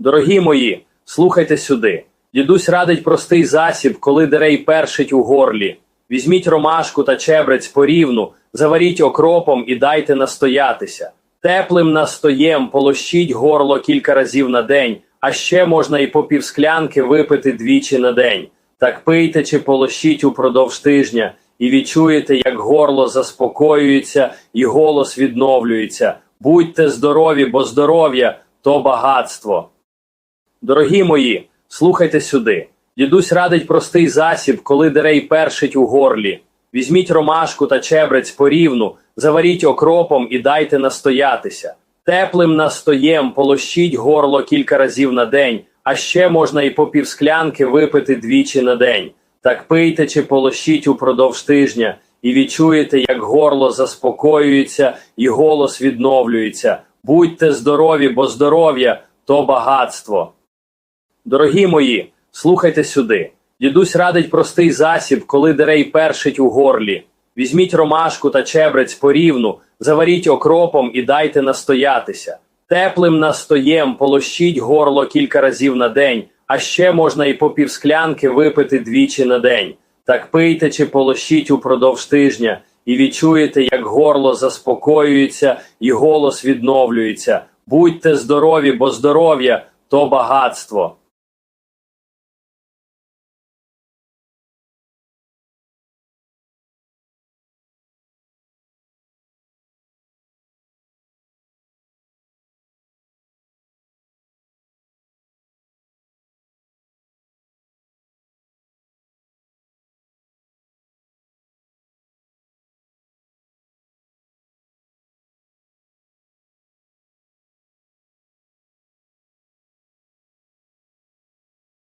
Дорогі мої, слухайте сюди. Дідусь радить простий засіб, коли дерей першить у горлі. Візьміть ромашку та чебрець порівну, заваріть окропом і дайте настоятися. Теплим настоєм полощіть горло кілька разів на день, а ще можна і по півсклянки випити двічі на день. Так пийте чи полощіть упродовж тижня, і відчуєте, як горло заспокоюється і голос відновлюється. Будьте здорові, бо здоров'я то багатство. Дорогі мої, слухайте сюди. Дідусь радить простий засіб, коли дерей першить у горлі. Візьміть ромашку та чебрець порівну, заваріть окропом і дайте настоятися. Теплим настоєм полощіть горло кілька разів на день, а ще можна і по півсклянки випити двічі на день. Так пийте чи полощіть упродовж тижня, і відчуєте, як горло заспокоюється і голос відновлюється. Будьте здорові, бо здоров'я то багатство. Дорогі мої, слухайте сюди. Дідусь радить простий засіб, коли дерей першить у горлі. Візьміть ромашку та чебрець порівну, заваріть окропом і дайте настоятися. Теплим настоєм полощіть горло кілька разів на день, а ще можна і по півсклянки випити двічі на день. Так пийте чи полощіть упродовж тижня, і відчуєте, як горло заспокоюється і голос відновлюється. Будьте здорові, бо здоров'я то багатство.